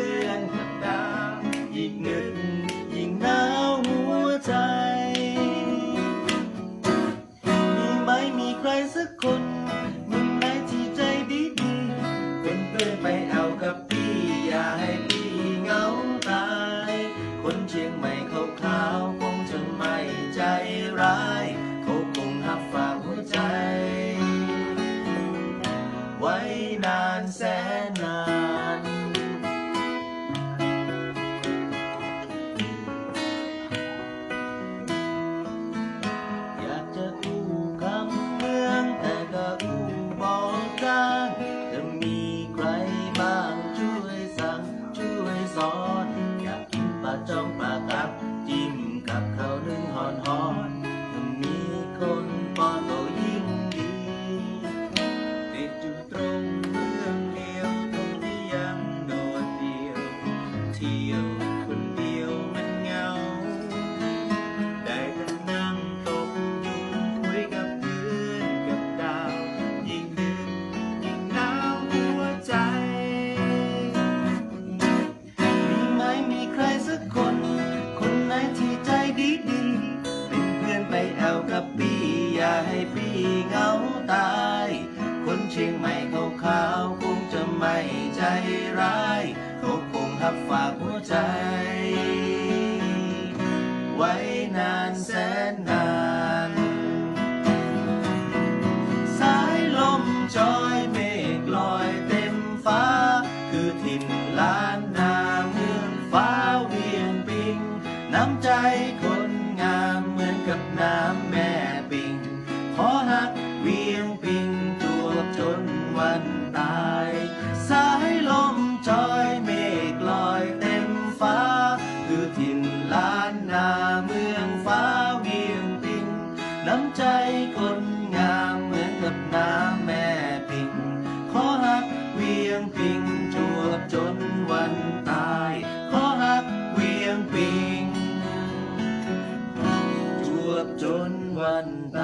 ือนกับน้ำอีกหนึ่ง พี่เงาตาย คนเชียงใหม่เขาขาวคงจะไม่ใจร้ายเขาคงหับฝากหัวใจ ไว้นานแสนนาน อหักเวียงปิงจวบจนวันตาย สายลมจอยเมฆลอยเต็มฟ้า คือถิ่นล้านนาเมืองฟ้าเวียงปิง น้ำใจคนงามเหมือนกับน้ำแม่ปิง ขอหักเวียงปิงจวบจนวันตาย ขอหักเวียงปิง จวบจนวันตาย